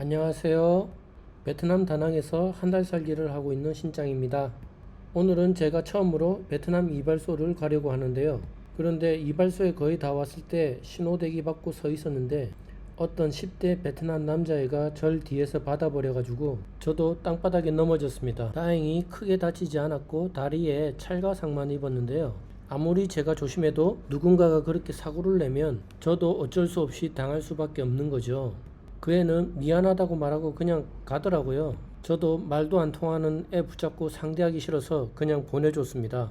안녕하세요. 베트남 다낭에서 한 달 살기를 하고 있는 신짱입니다. 오늘은 제가 처음으로 베트남 이발소를 가려고 하는데요. 그런데 이발소에 거의 다 왔을 때 신호대기 받고 서 있었는데 어떤 10대 베트남 남자애가 절 뒤에서 받아버려가지고 저도 땅바닥에 넘어졌습니다. 다행히 크게 다치지 않았고 다리에 찰가상만 입었는데요. 아무리 제가 조심해도 누군가가 그렇게 사고를 내면 저도 어쩔 수 없이 당할 수밖에 없는 거죠. 그 애는 미안하다고 말하고 그냥 가더라고요. 저도 말도 안 통하는 애 붙잡고 상대하기 싫어서 그냥 보내줬습니다.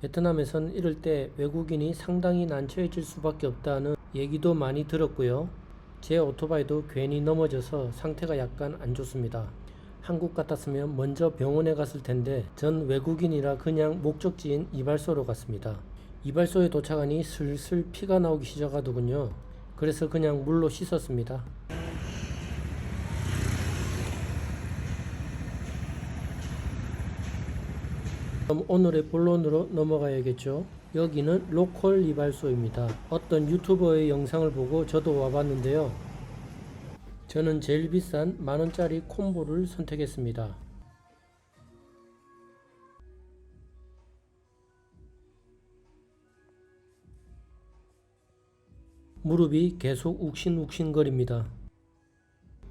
베트남에선 이럴 때 외국인이 상당히 난처해질 수밖에 없다는 얘기도 많이 들었고요. 제 오토바이도 괜히 넘어져서 상태가 약간 안 좋습니다. 한국 같았으면 먼저 병원에 갔을 텐데 전 외국인이라 그냥 목적지인 이발소로 갔습니다. 이발소에 도착하니 슬슬 피가 나오기 시작하더군요. 그래서 그냥 물로 씻었습니다. 그럼 오늘의 본론으로 넘어가야겠죠. 여기는 로컬 이발소입니다. 어떤 유튜버의 영상을 보고 저도 와봤는데요. 저는 제일 비싼 만원짜리 콤보를 선택했습니다. 무릎이 계속 욱신욱신거립니다.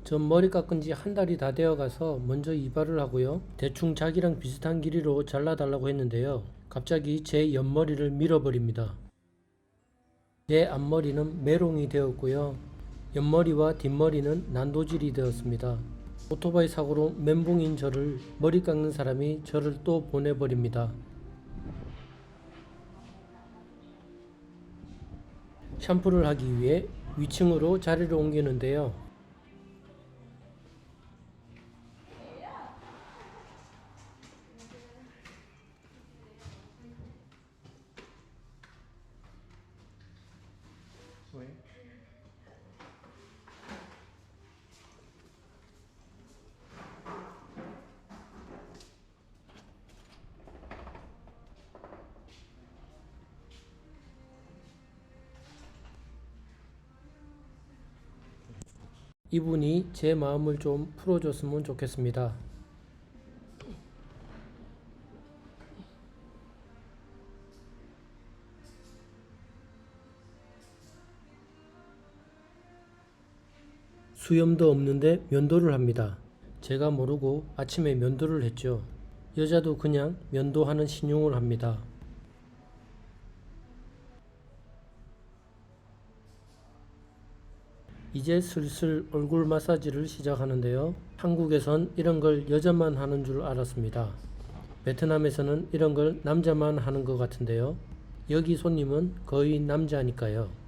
전 머리 깎은 지 한 달이 다 되어 가서 먼저 이발을 하고요. 대충 자기랑 비슷한 길이로 잘라달라고 했는데요. 갑자기 제 옆머리를 밀어버립니다. 제 앞머리는 메롱이 되었고요. 옆머리와 뒷머리는 난도질이 되었습니다. 오토바이 사고로 멘붕인 저를 머리 깎는 사람이 저를 또 보내버립니다. 샴푸를 하기 위해 위층으로 자리를 옮기는데요. 왜? 이분이 제 마음을 좀 풀어줬으면 좋겠습니다. 수염도 없는데 면도를 합니다. 제가 모르고 아침에 면도를 했죠. 여자도 그냥 면도하는 신용을 합니다. 이제 슬슬 얼굴 마사지를 시작하는데요. 한국에선 이런 걸 여자만 하는 줄 알았습니다. 베트남에서는 이런 걸 남자만 하는 것 같은데요. 여기 손님은 거의 남자니까요.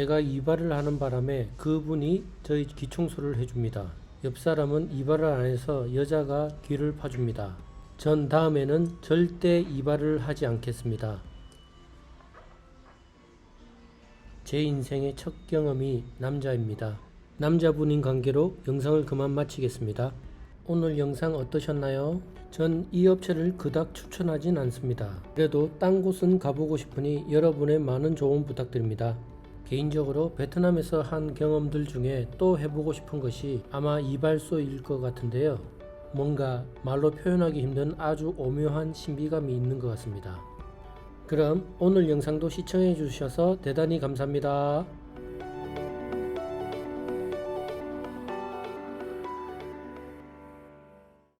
제가 이발을 하는 바람에 그분이 저희 귀 청소를 해줍니다. 옆 사람은 이발을 안 해서 여자가 귀를 파줍니다. 전 다음에는 절대 이발을 하지 않겠습니다. 제 인생의 첫 경험이 남자입니다. 남자분인 관계로 영상을 그만 마치겠습니다. 오늘 영상 어떠셨나요? 전 이 업체를 그닥 추천하진 않습니다. 그래도 딴 곳은 가보고 싶으니 여러분의 많은 조언 부탁드립니다. 개인적으로 베트남에서 한 경험들 중에 또 해보고 싶은 것이 아마 이발소일 것 같은데요. 뭔가 말로 표현하기 힘든 아주 오묘한 신비감이 있는 것 같습니다. 그럼 오늘 영상도 시청해 주셔서 대단히 감사합니다.